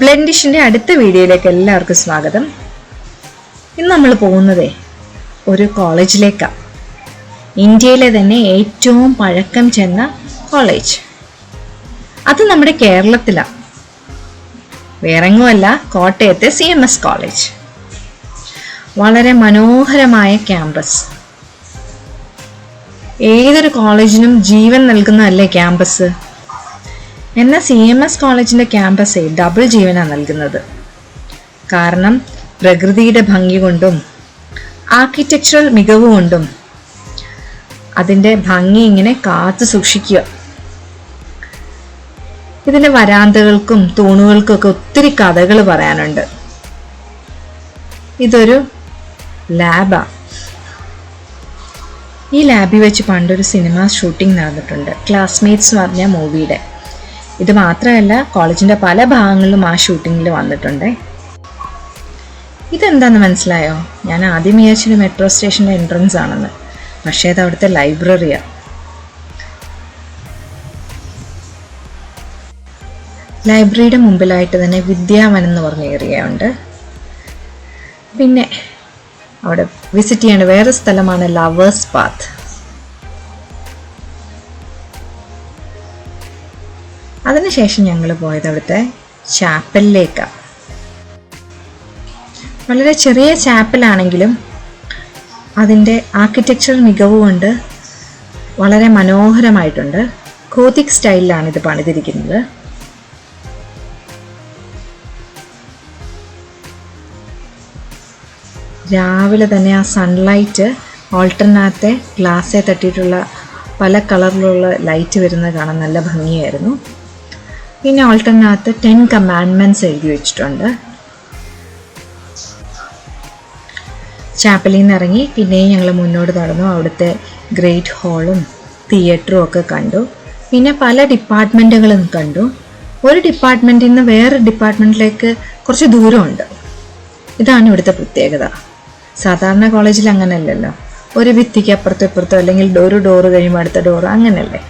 ബ്ലെൻഡിഷിന്റെ അടുത്ത വീഡിയോയിലേക്ക് എല്ലാവർക്കും സ്വാഗതം. ഇന്ന് നമ്മൾ പോകുന്നതേ ഒരു കോളേജിലേക്കാണ് ഇന്ത്യയിലെ തന്നെ ഏറ്റവും പഴക്കം ചെന്ന കോളേജ്. അത് നമ്മുടെ കേരളത്തിലാണ് വേറെങ്ങുമല്ല കോട്ടയത്തെ സി എം എസ് കോളേജ്. വളരെ മനോഹരമായ ക്യാമ്പസ്. ഏതൊരു കോളേജിനും ജീവൻ നൽകുന്നതല്ലേ ക്യാമ്പസ്? എന്നാൽ സി എം എസ് കോളേജിന്റെ ക്യാമ്പസിൽ ഡബിൾ ജീവനാണ് നൽകുന്നത്. കാരണം പ്രകൃതിയുടെ ഭംഗി കൊണ്ടും ആർക്കിടെക്ചറൽ മികവ് കൊണ്ടും അതിന്റെ ഭംഗി ഇങ്ങനെ കാത്തു സൂക്ഷിക്കുക. ഇതിന്റെ വരാന്തകൾക്കും തൂണുകൾക്കൊക്കെ ഒത്തിരി കഥകൾ പറയാനുണ്ട്. ഇതൊരു ലാബാ. ഈ ലാബിൽ വെച്ച് പണ്ടൊരു സിനിമ ഷൂട്ടിംഗ് നടന്നിട്ടുണ്ട്. ക്ലാസ്മേറ്റ്സ് എന്ന് പറഞ്ഞ മൂവിയുടെ. ഇത് മാത്രമല്ല കോളേജിന്റെ പല ഭാഗങ്ങളിലും ആ ഷൂട്ടിങ്ങിൽ വന്നിട്ടുണ്ട്. ഇതെന്താന്ന് മനസ്സിലായോ? ഞാൻ ആദ്യം വിചാരിച്ചൊരു മെട്രോ സ്റ്റേഷന്റെ എൻട്രൻസ് ആണെന്ന്. പക്ഷേ അത് അവിടുത്തെ ലൈബ്രറിയാണ് ലൈബ്രറിയുടെ മുമ്പിലായിട്ട് തന്നെ വിദ്യാവൻ എന്ന് പറഞ്ഞ ഏരിയ ഉണ്ട്. പിന്നെ അവിടെ വിസിറ്റ് ചെയ്യേണ്ട വേറെ സ്ഥലമാണ് ലവേഴ്സ് പാത്ത് അതിനുശേഷം ഞങ്ങൾ പോയത് അവിടുത്തെ ചാപ്പലിലേക്കാണ് വളരെ ചെറിയ ചാപ്പലാണെങ്കിലും അതിന്റെ ആർക്കിടെക്ചർ മികവ് കൊണ്ട് വളരെ മനോഹരമായിട്ടുണ്ട്. കോതിക് സ്റ്റൈലിലാണ് ഇത് പണിതിരിക്കുന്നത്. രാവിലെ തന്നെ ആ സൺലൈറ്റ് ഓൾട്ടർനാത്തെ ഗ്ലാസ്സെ തട്ടിയിട്ടുള്ള പല കളറിലുള്ള ലൈറ്റ് വരുന്നത് കാണാൻ നല്ല ഭംഗിയായിരുന്നു. പിന്നെ ഓൾട്ടറിനകത്ത് ടെൻ കമാൻഡ്മെന്റ്സ് എഴുതി വെച്ചിട്ടുണ്ട്. ചാപ്പലിൽ നിന്ന് ഇറങ്ങി പിന്നെയും ഞങ്ങൾ മുന്നോട്ട് നടന്നു. അവിടുത്തെ ഗ്രേറ്റ് ഹാളും തിയേറ്ററും ഒക്കെ കണ്ടു. പിന്നെ പല ഡിപ്പാർട്ട്മെന്റുകളും കണ്ടു. ഒരു ഡിപ്പാർട്ട്മെന്റിൽ നിന്ന് വേറെ ഡിപ്പാർട്ട്മെന്റിലേക്ക് കുറച്ച് ദൂരമുണ്ട്. ഇതാണ് ഇവിടുത്തെ പ്രത്യേകത. സാധാരണ കോളേജിൽ അങ്ങനെയല്ലല്ലോ. ഒരു ഭിത്തിക്ക് അപ്പുറത്തും ഇപ്പുറത്തോ അല്ലെങ്കിൽ ഒരു ഡോറ് കഴിയുമ്പോൾ അടുത്ത ഡോറ് അങ്ങനെയല്ലേ?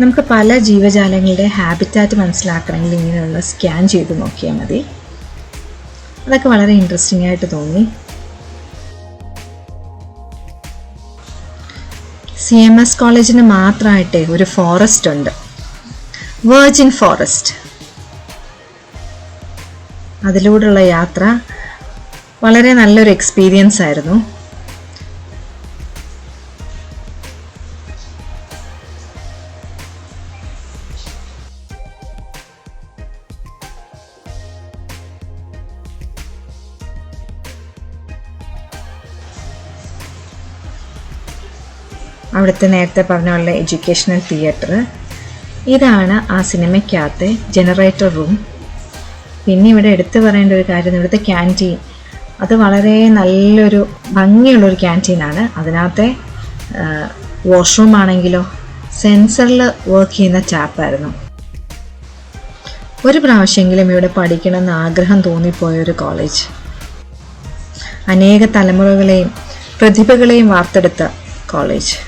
നമുക്ക് പല ജീവജാലങ്ങളുടെ ഹാബിറ്റാറ്റ് മനസ്സിലാക്കണമെങ്കിൽ ഇങ്ങനെയുള്ള സ്കാൻ ചെയ്ത് നോക്കിയാൽ മതി. അതൊക്കെ വളരെ ഇൻട്രസ്റ്റിംഗ് ആയിട്ട് തോന്നി. സി എം എസ് കോളേജിന് മാത്രമായിട്ടേ ഒരു ഫോറസ്റ്റ് ഉണ്ട്. വേർജിൻ ഫോറസ്റ്റ് അതിലൂടെയുള്ള യാത്ര വളരെ നല്ലൊരു എക്സ്പീരിയൻസ് ആയിരുന്നു. അവിടുത്തെ നേരത്തെ പറഞ്ഞ പോലെ എഡ്യൂക്കേഷണൽ തിയേറ്റർ. ഇതാണ് ആ സിനിമയ്ക്കകത്തെ ജനറേറ്റർ റൂം. പിന്നെ ഇവിടെ എടുത്തു പറയേണ്ട ഒരു കാര്യം ഇവിടുത്തെ ക്യാന്റീൻ. അത് വളരെ നല്ലൊരു ഭംഗിയുള്ളൊരു ക്യാന്റീനാണ്. അതിനകത്തെ വാഷ്റൂം ആണെങ്കിലോ സെൻസറിൽ വർക്ക് ചെയ്യുന്ന ചാപ്പായിരുന്നു. ഒരു പ്രാവശ്യമെങ്കിലും ഇവിടെ പഠിക്കണമെന്ന് ആഗ്രഹം തോന്നിപ്പോയ ഒരു കോളേജ് അനേക തലമുറകളെയും പ്രതിഭകളെയും വാർത്തെടുത്ത college